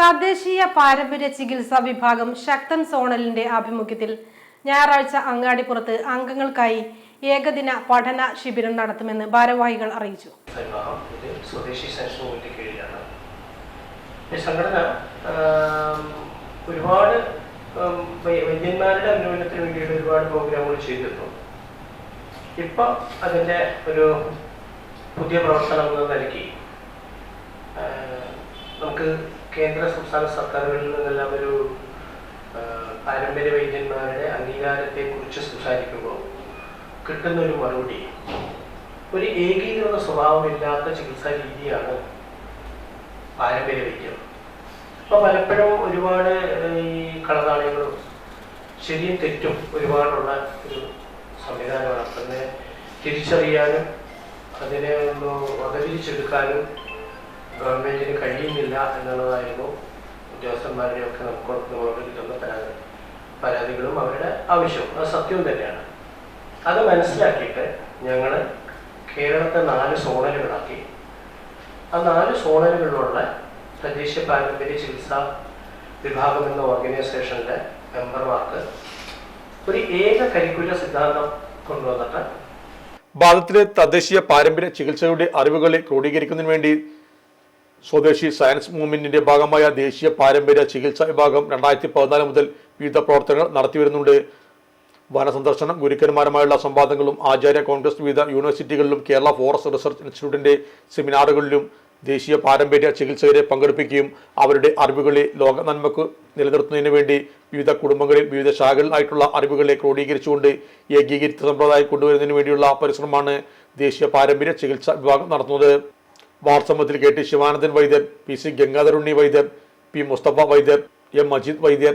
തദ്ദേശീയ പാരമ്പര്യ ചികിത്സാ വിഭാഗം ശക്തൻ സോണലിന്റെ ആഭിമുഖ്യത്തിൽ ഞായറാഴ്ച അങ്ങാടിപ്പുറത്ത് അംഗങ്ങൾക്കായി ഏകദിന പഠന ശിബിരം നടത്തുമെന്ന് ഭാരവാഹികൾ അറിയിച്ചു. സംഘടന ഒരുപാട് വൈദ്യന്മാരുടെ ഉന്നമനത്തിന് വേണ്ടിയിട്ട് ഒരുപാട് പ്രോഗ്രാമുകൾ ചെയ്തിരുന്നു. ഇപ്പൊ അതിന്റെ ഒരു പുതിയ പ്രവർത്തനം ആ, നമുക്ക് കേന്ദ്ര സംസ്ഥാന സർക്കാരുകളിൽ നിന്നെല്ലാം ഒരു പാരമ്പര്യ വൈദ്യന്മാരുടെ അംഗീകാരത്തെക്കുറിച്ച് സംസാരിക്കുമ്പോൾ കിട്ടുന്ന ഒരു മറുപടി. ഒരു ഏകീകൃത സ്വഭാവമില്ലാത്ത ചികിത്സാ രീതിയാണ് പാരമ്പര്യ വൈദ്യം. അപ്പോൾ പലപ്പോഴും ഒരുപാട് ഈ കളനാണയങ്ങളും ശരിയും തെറ്റും ഒരുപാടുള്ള ഒരു സംവിധാനമാണ്. അപ്പം തിരിച്ചറിയാനും അതിനെ ഒന്ന് വകതിരിച്ചെടുക്കാനും ഗവൺമെന്റിന് കഴിയുന്നില്ല എന്നുള്ളതായിരുന്നു ഉദ്യോഗസ്ഥന്മാരുടെ ഒക്കെ നമുക്ക് നമ്മളോട് കിട്ടുന്ന പരാതി പരാതികളും അവരുടെ ആവശ്യവും. അത് സത്യവും തന്നെയാണ്. അത് മനസ്സിലാക്കിയിട്ട് ഞങ്ങൾ കേരളത്തെ നാല് സോണലുകളാക്കി. ആ നാല് സോണലുകളിലുള്ള തദ്ദേശീയ പാരമ്പര്യ ചികിത്സാ വിഭാഗം എന്ന ഓർഗനൈസേഷന്റെ മെമ്പർമാർക്ക് ഒരു ഏക കരിക്കുല സിദ്ധാന്തം കൊണ്ടുവന്നിട്ട് ഭാരതത്തിലെ തദ്ദേശീയ പാരമ്പര്യ ചികിത്സയുടെ അറിവുകളെ ക്രോഡീകരിക്കുന്നതിന് വേണ്ടി സ്വദേശി സയൻസ് മൂവ്മെന്റിന്റെ ഭാഗമായ ദേശീയ പാരമ്പര്യ ചികിത്സാ വിഭാഗം രണ്ടായിരത്തി പതിനാല് മുതൽ വിവിധ പ്രവർത്തനങ്ങൾ നടത്തിവരുന്നുണ്ട് വനസന്ദർശനം ഗുരുക്കന്മാരുമായുള്ള സംവാദങ്ങളും ആചാര്യ കോൺഗ്രസ് വിവിധ യൂണിവേഴ്സിറ്റികളിലും കേരള ഫോറസ്റ്റ് റിസർച്ച് ഇൻസ്റ്റിറ്റ്യൂട്ടിന്റെ സെമിനാറുകളിലും ദേശീയ പാരമ്പര്യ ചികിത്സകരെ പങ്കെടുപ്പിക്കുകയും അവരുടെ അറിവുകളെ ലോക നന്മക്ക് നിലനിർത്തുന്നതിന് വേണ്ടി വിവിധ കുടുംബങ്ങളിൽ വിവിധ ശാഖകളിലായിട്ടുള്ള അറിവുകളെ ക്രോഡീകരിച്ചുകൊണ്ട് ഏകീകരിച്ച സമ്പ്രദായം കൊണ്ടുവരുന്നതിന് വേണ്ടിയുള്ള പരിശ്രമമാണ് ദേശീയ പാരമ്പര്യ ചികിത്സാ വിഭാഗം നടത്തുന്നത്. വാർസമ്മത്തിൽ കെ ടി ശിവാനന്ദൻ വൈദ്യർ പി സി ഗംഗാധരുണ്ണി വൈദ്യർ പി മുസ്തഫ വൈദ്യർ എം മജീദ് വൈദ്യർ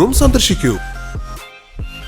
ഷോറൂം സന്ദർശിക്കൂ.